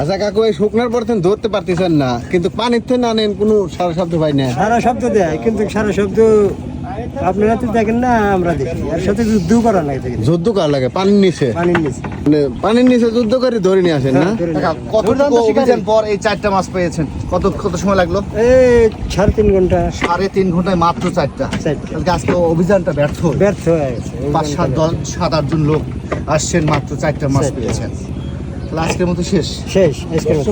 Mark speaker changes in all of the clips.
Speaker 1: আচ্ছা কাকু এই শুকনার পর ধরতে পারতেছেন না কিন্তু পানির থেকে না নেন কোনো সারা শব্দ পাই না।
Speaker 2: সারা শব্দ দেয় কিন্তু সারা শব্দ আপনারা তো দেখেন না আমরা দেখি। এর সাথে যুদ্ধ করা লাগে
Speaker 1: যুদ্ধ কার লাগে পানির নিচে?
Speaker 2: পানির নিচে।
Speaker 1: মানে পানির নিচে যুদ্ধ করে ধরে নিয়ে আসেন না?
Speaker 3: কাকা, অভিযান পর এই চারটা মাছ পেয়েছেন? কত কত সময় লাগল?
Speaker 2: এই সাড়ে তিন ঘণ্টা।
Speaker 3: সাড়ে তিন ঘন্টায় মাত্র চারটা। আজকে অভিযানটা ব্যর্থ।
Speaker 2: ব্যর্থ হয়ে গেছে
Speaker 3: পাঁচ সাত দশ সাত আটজন লোক আসছেন মাত্র চারটা মাছ পেয়েছেন। আজকের মতো শেষ?
Speaker 2: শেষ আজকের মতো।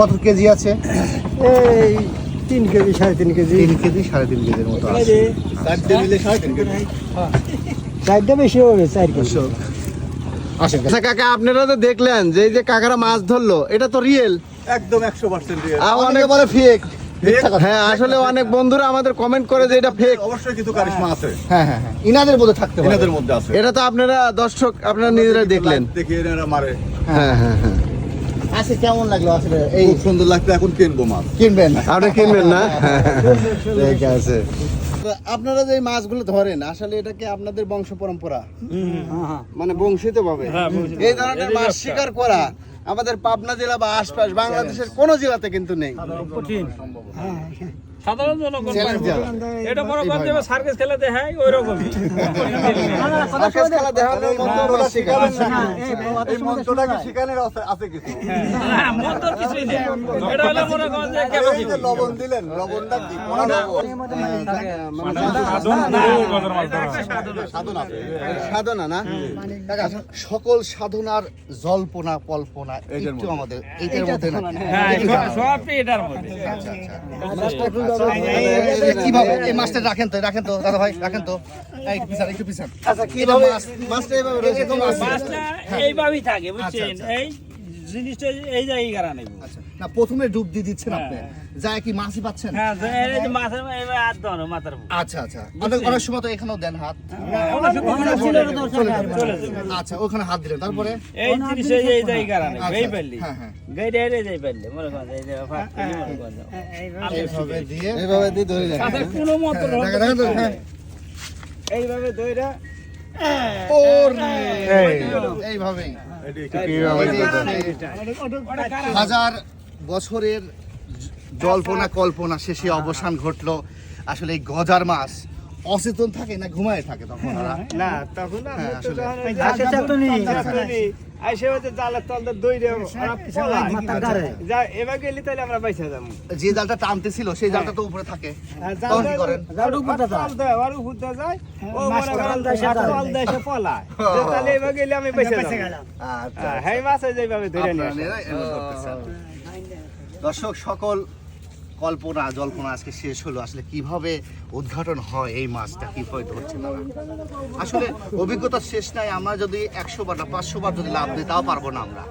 Speaker 3: কত কেজি আছে?
Speaker 2: এই তিন কেজি সাড়ে তিন কেজি।
Speaker 3: তিন কেজি সাড়ে তিন কেজির মতো আছে।
Speaker 2: চারটা বেশি হবে চার কেজি।
Speaker 3: আসেন
Speaker 1: আচ্ছা কাকা আপনারা তো দেখলেন যে এই যে কাকারা মাছ ধরলো এটা তো রিয়েল
Speaker 4: একদম একশো পার্সেন্ট
Speaker 3: অনেকে বলে ফেক
Speaker 1: হ্যাঁ আসলে অনেক বন্ধুরা আমাদের কমেন্ট করে যে এটা ফেক
Speaker 4: অবশ্যই কিছু কারিশমা আছে।
Speaker 3: হ্যাঁ হ্যাঁ হ্যাঁ। ইনাদের মধ্যে থাকতে পারে
Speaker 4: এনাদের মধ্যে আছে।
Speaker 1: এটা তো আপনারা দর্শক আপনারা নিজেরা দেখলেন।
Speaker 4: দেখি এনারা মারে।
Speaker 1: হ্যাঁ হ্যাঁ হ্যাঁ।
Speaker 3: কেমন লাগল আসলে? এই
Speaker 4: খুব সুন্দর লাগতো এখন কিনবো মাছ।
Speaker 3: কিনবেন?
Speaker 1: আপনি কিনবেন না? ঠিক আছে। আপনারা যে মাছগুলো ধরেন আসলে এটা কি আপনাদের বংশ পরম্পরা? মানে বংশিত ভাবে এই ধরনের মাছ শিকার করা। আমাদের পাবনা জেলা বা আশপাশ বাংলাদেশের কোন জেলাতে কিন্তু নেই।
Speaker 5: সাধারণ জনগণ এটা যে সার্কাস খেলা দেখায় ওই রকমই
Speaker 1: সার্কাস খেলা দেখানোর মতো মাছ
Speaker 4: এই মঞ্চটা কি সেখানের আছে- আছে কিছু? লবণ দিলেন লবণটা কি
Speaker 3: সাধন
Speaker 1: না
Speaker 3: সকল সাধনার জল্পনা কল্পনা একটু আমাদের
Speaker 5: হ্যাঁ এটার মধ্যে।
Speaker 3: এটা কীভাবে? এই মাছটা রাখেন তো রাখেন তো দাদা ভাই রাখেন তো। একটু পিছান
Speaker 1: আচ্ছা কীভাবে? মাছটা এইভাবে রয়েছে
Speaker 5: মাছটা এইভাবেই থাকে বুঝছেন?
Speaker 3: আচ্ছা।
Speaker 5: এই জিনিসটা এই জায়গায় গাড়া নেব?
Speaker 3: আচ্ছা না প্রথমে ডুব দিয়ে দিচ্ছেন আপনি। যায় কি মাছই পাচ্ছেন?
Speaker 5: হ্যাঁ এই যে মাছের এইভাবে হাত দাও মাথার
Speaker 3: আচ্ছা আচ্ছা। অনেক অনেক সময় তো এখানেও দেন হাত। আচ্ছা ওখানে হাত দিলেন। তারপরে?
Speaker 5: এই জিনিস এই এই জায়গায় গাড়া
Speaker 3: আচ্ছা,
Speaker 5: এই পারলি?
Speaker 3: হ্যাঁ হ্যাঁ।
Speaker 5: গাইডে যাই পারলে মনে করেন এই যে ফাঁক মনে করেন
Speaker 3: এইভাবে দিয়ে
Speaker 1: এইভাবে দিয়ে ধরে রাখেন।
Speaker 5: তাতে কোনো মত
Speaker 3: হ্যাঁ
Speaker 5: এইভাবে দইরা
Speaker 3: ওরে এইভাবেই। হাজার বছরের জল্পনা কল্পনা শেষে অবসান ঘটলো। আসলে এই গজার মাছ অচেতন থাকে না ঘুমায় থাকে তখন ওরা।
Speaker 2: না
Speaker 3: হ্যাঁ,
Speaker 5: যা
Speaker 3: জালটা টানতেছিল সেই জালটা তো উপরে থাকে।
Speaker 5: হ্যাঁ।
Speaker 3: দর্শক সকল কল্পনা, জল্পনা আজকে শেষ হলো। আসলে কীভাবে উদ্ঘাটন হয় এই মাছটা, কীভাবে ধরছে তারা? আসলে অভিজ্ঞতা শেষ নাই, আমরা যদি একশো বার না পাঁচশো বার যদি লাভ দিই, তাও পারব না আমরা।